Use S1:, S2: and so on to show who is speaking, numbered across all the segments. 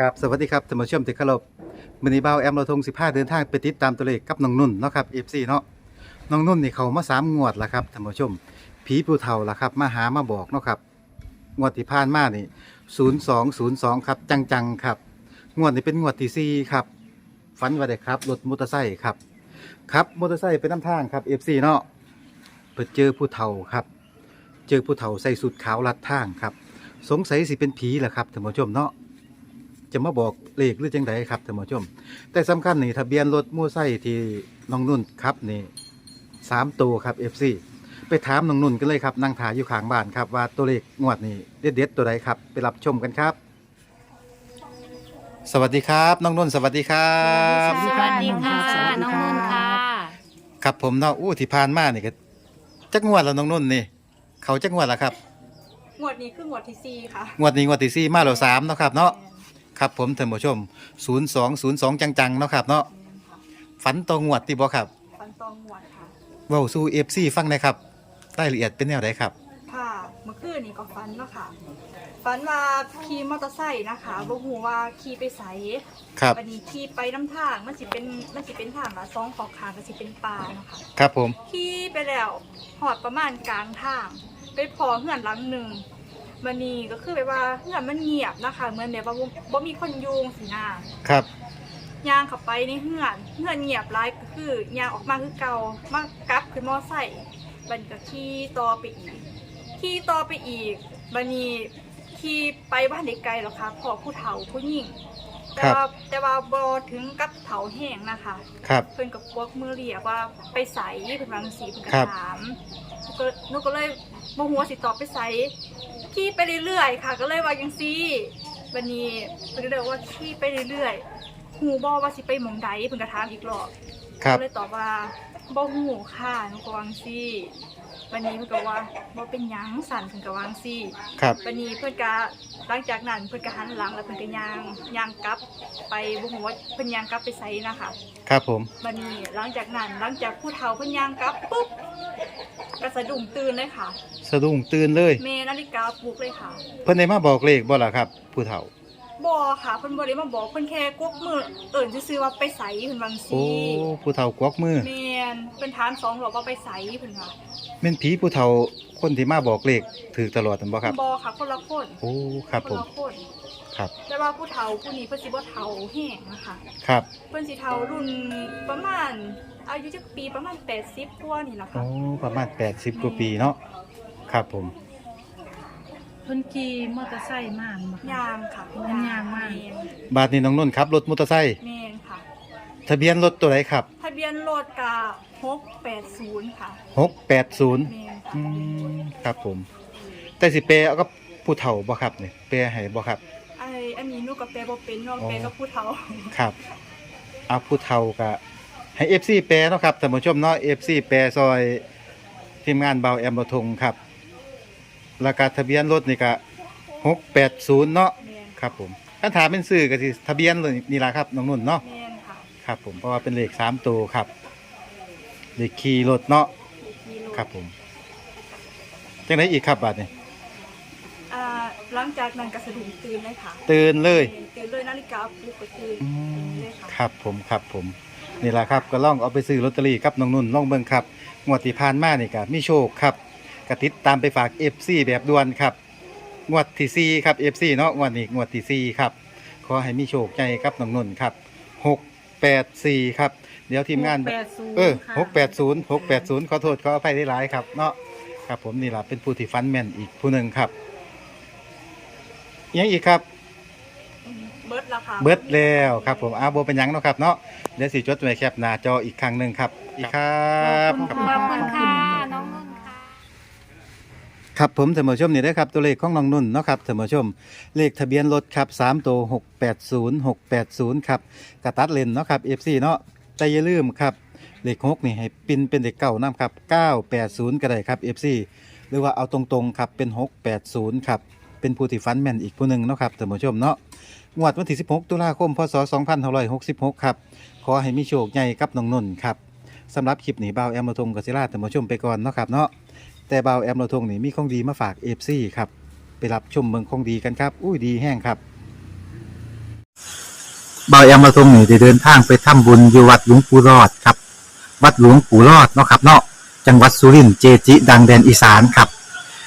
S1: กับสวัสดีครับท่านผู้ชมที่เคารพมื้อนี้บ่าวแอมเราทง15 เดินทางไปติดตามตัวเลขกับน้องนุ่นเนาะครับ FC เนาะน้องนุ่นนี่เขามาสามงวดแล้วครับท่านผู้ชม ผีผู้เฒ่าล่ะครับ มาหามาบอกเนาะครับ งวดที่ผ่านมานี่0202 ครับ จังๆครับ งวดนี้เป็นงวดที่สี่ครับฝันว่าได้ครับรถมอเตอร์ไซค์ครับครับมอเตอร์ไซค์ไปนำทางครับ FC เนาะไปเจอผู้เฒ่าครับ เจอผู้เฒ่าใส่สุดขาวลัดทางครับ สงสัยสิเป็นผีแหละครับท่านผู้ชมเนาะ จะมาบอกเลขหรือจังไดครับท่านผู้ชม แต่สำคัญนี่ทะเบียนรถมู่ไส้ที่น้องนุ่นครับนี่สามตัวครับ FC ไปถามน้องนุ่นกันเลยครับนั่งถ่ายอยู่ข้างบ้านครับว่าตัวเลขงวดนี้เด็ดๆตัวใดครับไปรับชมกันครับ สวัสดีครับน้องนุ่นสวัสดีครับ
S2: สวัสดีค่ะ
S3: สวัสดีค่ะ
S2: น้องนุ่นค่ะ
S1: ครับผมเนาะอู้ที่ผ่านมานี่ก็จักงวดแล้วน้องนุ่นนี่ เขาจักงวดแล้วครับ
S3: หมวดนี้คือหมวดที่สี่ค่ะ
S1: งวดนี้งวดที่สี่มาแล้วสามเนาะครับเนาะ ครับผมท่านผู้ชม 0202 จังๆเนาะครับเนาะฝันตรงงวดที่บ่ครับ
S3: ฟันตองหมวดค่ะ
S1: เว้าสู่ FC ฟังหนะครับรายละเอียดเป็นแนวใดครับ
S3: ค่ะ เมื่อคืนนี้ก็ฟันเนาะค่ะฟันว่าขี่มอเตอร์ไซค์นะคะบ่ฮู้ว่าขี่ไปไส
S1: ครับ
S3: วันนี้ขี่ไปน้ำทาง มันสิเป็น มันสิเป็นทางละสองขอบขางก็สิเป็นป่าเนาะค่ะ
S1: ครับผม
S3: ขี่ไปแล้วหอดประมาณกลางทาง ไปพอเฮือนหลังหนึ่ง มันนี่ก็คือแบบว่าเฮือนมันเงียบนะคะเหมือนแบบว่าบ่บ่มีคนอยุงสินา
S1: ครับ
S3: ย่างเข้าไปในเฮือนเฮือนเงียบร้ายก็คือย่างออกมาคือเก่ามากลับขึ้นมอไซค์บัดนก็ขี่ต่อไปอีกขี่ต่อไปอีกบันนี้ขี่ไปบ้านเด็กไกลหรอกค่ะพอผู้เฒ่าผู้หญิงแต่ว่าแต่ว่าบอถึงกับเฒ่าแห้งนะคะ
S1: ครับ
S3: เพิ่นกับพวกมือเรียกว่าไปใสเพิ่นวาจังสีเพิ่นก็
S1: ครับ
S3: ถามหนูก็หนูก็เลยบ่ฮู้ว่าสิตอบไปใส ขี่ไปเรื่อยๆ ค่ะ ก็เลยว่าจังซี่บัดนี้เพิ่นก็เลยบอกว่าขี่ไปเรื่อยๆฮู้บ่ว่าสิไปหม่องใดเพิ่นก็ถามอีกรอบ
S1: ครับ
S3: ก็เลยตอบว่าบ่ฮู้ค่ะหนูก็วาจังซี่บัดนี้เพิ่นก็ว่าบ่เป็นหยังสั่นเพิ่นก็วาจังซี่
S1: ครับ
S3: บัดนี้เพิ่นก็หลังจากนั้นเพิ่นก็หันหลังแล้วเพิ่นก็ย่างย่างกลับ ไปบ่ฮู้ว่าเพิ่นย่างกลับไปไสนะคะ
S1: ครับผม
S3: บันนี้หลังจากนั้นหลังจากผู้เฒ่าเพิ่นย่างกลับปุ๊บ ก็สะดุ้งตื่นเลยค่ะ
S1: สะดุ้งตื่นเลย
S3: เมนาฬิกาปลุกเลยค่ะ
S1: เพิ่นได้มาบอกเลขบ่ล่ะครับ ผู้เฒ่า
S3: บอค่ะเพิ่นบ่ได้มาบอกเพิ่นแค่กวกมือเอิ่นซื่อๆว่าไปไสเพิ่นว่าจัง
S1: โอ้
S3: ซี่
S1: ผู้เฒ่ากวักมือ
S3: แม่นเพิ่นถามสองรอบว่าไปไสเพิ่นว่า
S1: แม่นผีผู้เฒ่าคนที่มาบอกเลขถือตลอดนั่นบ่ครับ
S3: บอค่ะคนละคน
S1: โอ้ครับ
S3: ค
S1: ผ
S3: น
S1: ม
S3: ละคน
S1: ครับ
S3: แต่ว่าผู้เฒ่าผู้นี้เพิ่นสิบ่เฒ่าแห้งนะคะ
S1: ครับ
S3: เพิ่นสิเฒ่ารุ่นประมาณ อายุจักปีประมาณ 80กว่านี่ล่ะ
S1: โอ้
S3: ค่ะ
S1: ประมาณ80กว่าปีเนาะครับผม
S2: เพิ่นขี่มอเตอร์ไซค์มาบ่คะ
S3: ยางค่ะ
S2: ยางมาก
S3: แม่น
S1: บาดนี้น้องนุ่นขับรถมอเตอร์ไซค์
S3: แม่นค่ะ
S1: ทะเบียนรถตัวไหนครับ
S3: ทะเบียนรถกะ680 ค่ะ
S1: 680
S3: แม่นค่ะ
S1: อืมครับผม แต่สิเปรเอากับผู้เฒ่าบ่ครับเนี่ยเปรให้บ่ครับ
S3: ไอ้อันนี้หนูกับแปลบ่เป็นเนาะ
S1: อ๋อ
S3: แปลกับผู้เฒ่า
S1: ครับเอาผู้เฒ่าก็ให้ FC แปรเนาะครับท่านผู้ชมเนาะ FC แปรซอยทีมงานเบาแอมบะทงครับแล้วก็ทะเบียนรถนี่ก็680เนาะ
S3: แม่น
S1: ครับผมคันถามเป็นชื่อก็สิทะเบียนเลยนี่ล่ะครับน้องนุ่นเนาะ
S3: แม่นค่ะ
S1: ครับผมเพราะว่าเป็นเลข3ตัวครับเลขขี่รถเนาะ
S3: มีรถ
S1: ครับผมจังไดอีกครับบาดนี้
S3: อ่า หลังจากนั้นก็สะดุ้งตื่นเลยค่ะ
S1: ตื่นเลย
S3: ตื่นเลยนาฬิกาปลุกก็ตื่น
S1: อืม
S3: เลยค่ะ
S1: ครับผมครับผมนี่แหละครับก็ล่องเอาไปซื้อลอตเตอรี่กับน้องนุ่นล่องเบิ่งครับงวดที่ผ่านมานี่ก็มีโชคครับกระติดตามไปฝาก FC แบบด่วนครับงวดที่4ครับ FC เนาะงวดนี้งวดที่4ครับขอให้มีโชคใจครับน้องนุ่นครับ684ครับเดี๋ยวทีมงาน
S2: 680
S1: เออ
S2: ค่ะ
S1: หกแปดศูนย์หกแปดศูนย์ขอโทษขออภัยได้หลายครับเนาะครับผมนี่แหละเป็นผู้ที่ฟันแม่นอีกผู้หนึ่งครับ ยังอีกครับ
S3: เบิดละค่ะ
S1: เบิดแล้วครับผมอาโบเป็นหยังเนาะครับเนาะเดี๋ยวสิจดไว้แคปหน้าจออีกครั้งหนึ่งครับ อีกครับ
S2: ขอบคุณ
S1: ค
S2: ค่ะ
S1: รับ
S2: ขอบคุณค่ะน้องนุ่นค่ะ
S1: ครับผมเถมอชมนี่ได้อครับตัวเลขของน้องนุ่นเนาะครับเถมอชม เลขทะเบียนรถครับ3ตัว680 680ครับกระตัดเลนเนาะครับ FC เนาะแต่อย่าลืมครับเลข6นี่ให้ปินเป็นเลขเก้านํครับ980ก็ได้ครับ FC หรือว่าเอาตรงๆครับเป็น 680ครับ เป็นผู้ที่ฟันแม่นอีกผู้หนึ่งเนาะครับท่านผู้ชมเนาะงวดวันที่ 16 ตุลาคม พศ 2566 ครับ ขอให้มีโชคใหญ่กับน้องนุ่นครับสำหรับคลิปนี้บ่าวแอมรทงกับศิลาท่านผู้ชมไปก่อนเนาะครับเนาะแต่บ่าวแอมรทงนี่มีของดีมาฝาก FC ครับไปรับชมเมืองของดีกันครับ อุ้ยดีแห้งครับเบาแอมมาทงนี่ได้เดินทางไปทำบุญอยู่วัดหลวงปู่รอดครับ วัดหลวงปู่รอดเนาะครับเนาะจังหวัดสุรินทร์เจจิ ดังแดนอีสานครับ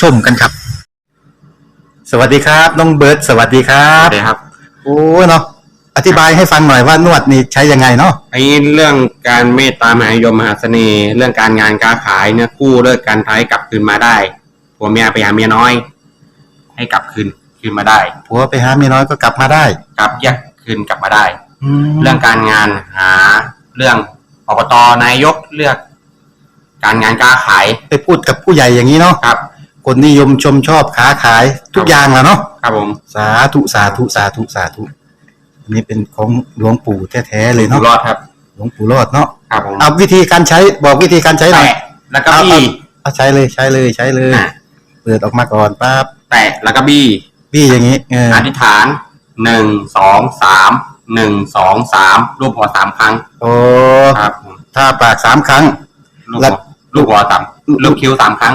S1: ชมกันครับ สวัสดีครับน้องเบิร์ดสวัสดีครั
S4: ครับบเลยครับ
S1: โอ้เนาะอธิบายให้ฟังหน่อยว่านวดนี่ใช้ยังไงเนาะ
S4: ไอ้เรื่องการเมตตามหานิยมมหาเสน่ห์เรื่องการงานการขายเนี่ยกู้เลิกการท้ายกลับคืนมาได้ผัวเมียไปหาเมียน้อย ให้กลับคืนคืนมาได้
S1: ผัวไปหาเมียน้อยก็กลับมาได้
S4: กลับแยกคืนกลับมาได้
S1: แล้
S4: เรื่
S1: ว
S4: องการงานหาเรื่องอบตนายกเลือก การงานการขาย
S1: ไปพูดกับผู้ใหญ่อย่างนี้เนาะ
S4: ครับ
S1: คนนิยมชมชอบค้าขายทุกอย่างแหละเนาะ
S4: ครับผม
S1: สาธุสาธุสาธุสาธุอันนี้เป็นของหลวงปู่แท้ๆเลย
S4: อยู่
S1: เนาะ
S4: รอดครับ
S1: หลวงปู่รอดเนาะ
S4: ครับผม
S1: เอาวิธีการใช้บอกวิธีการใช้หน่อย
S4: แตะแล้วก็บี้
S1: เอาใช้เลยใช้เลยใช้เลย
S4: อะ
S1: เปิดออกมาก่อนปั๊บ
S4: แตะแล้วก็บี้
S1: พี่อย่างนี้เออ
S4: อธิษฐานหนึ่งสองสามหนึ่งสองสามรูปหัวสามครั้ง
S1: โอ้
S4: ครับผม
S1: ถ้าปากสามครั้ง
S4: ลูก
S1: แล้
S4: หั
S1: ว
S4: ว ลูกหัวสามลูกคิ้วสามครั้ง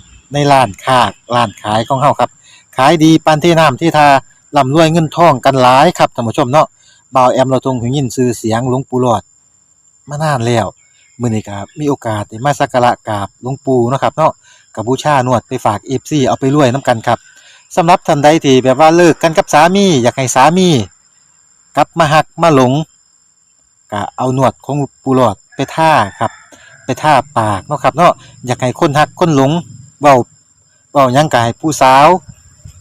S1: ในร้านค้าร้านขายของเฮาครับ ขายดีปานที่น้ำที่ทาร่ำรวยเงินทองกันหลายครับท่านผู้ชมเนาะบ่าวแอมเราทงหูยินชื่อเสียงหลวงปู่หลอดมานานแล้วมื้อนี้ก็มีโอกาสได้มาสักการะกราบหลวงปู่เนาะครับเนาะกับบูชานวดไปฝาก FC เอาไปรวยนํกันครับสำหรับท่านใดที่แบบว่าเลิกกันกับสามี อยากให้สามีกลับมาหักมาหลงก็เอาหนวดของปูหลอดไปท่าครับ ไปท่าปากเนาะครับเนาะอยากให้คนหักคนหลง เบาเบายังกายผู้สาว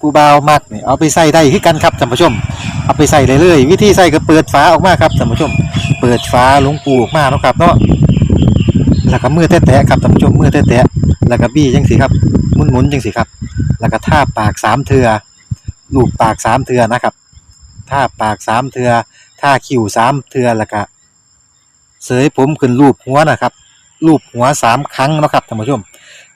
S1: ผู้เบาวมักนี่เอาไปใส่ได้คือกันครับท่านผู้ชม เอาไปใส่เลยเลยวิธีใส่ก็เปิดฝาออกมาครับท่านผู้ชม เปิดฝาหลวงปูออกมาเนาะครับเนาะแล้วก็มือแตะๆครับท่านผู้ชมมือแตะๆแล้วก็บี้จังสิครับหมุนๆจังสิครับ แล้วก็ท่าปากสามเทือลูบปากสามเทือนะครับท่าปากสามเทือท่าคิ้วสามเทือแล้วก็เสยผมขึ้นรูปหัวนะครับรูปหัวสามครั้งนะครับท่านผู้ชม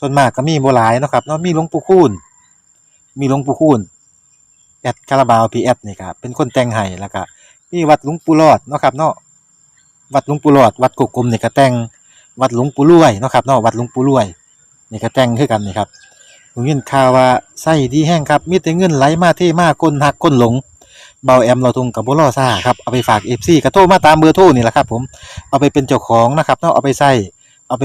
S1: ส่วนมากก็มีบหลายเนาะครับเนาะมีหลวงปู่คูณมีหลวงปู่คูณแอดคาราบาวพีแอดนี่ครับเป็นคนแต่งให้แล้วก็มีวัดหลวงปู่รอดเนาะครับเนาะวัดหลวงปู่รอดวัดกกกลมนี่ก็แต่งวัดหลวงปู่รวยเนาะครับเนาะวัดหลวงปู่รวยนี่ก็แต่งคือกันนี่ครับผมยินข่าวว่าไส้ดีแห้งครับมีแต่เงินไหลมาเทมาคนหักคนหลงเบาแอมเราทุงกับบุรอซ่าครับเอาไปฝากเอฟซีกระโทรมาตามเบอร์โทรนี่แหละครับผมเอาไปเป็นเจ้าของนะครับเนาะเอาไปใส่เอาไป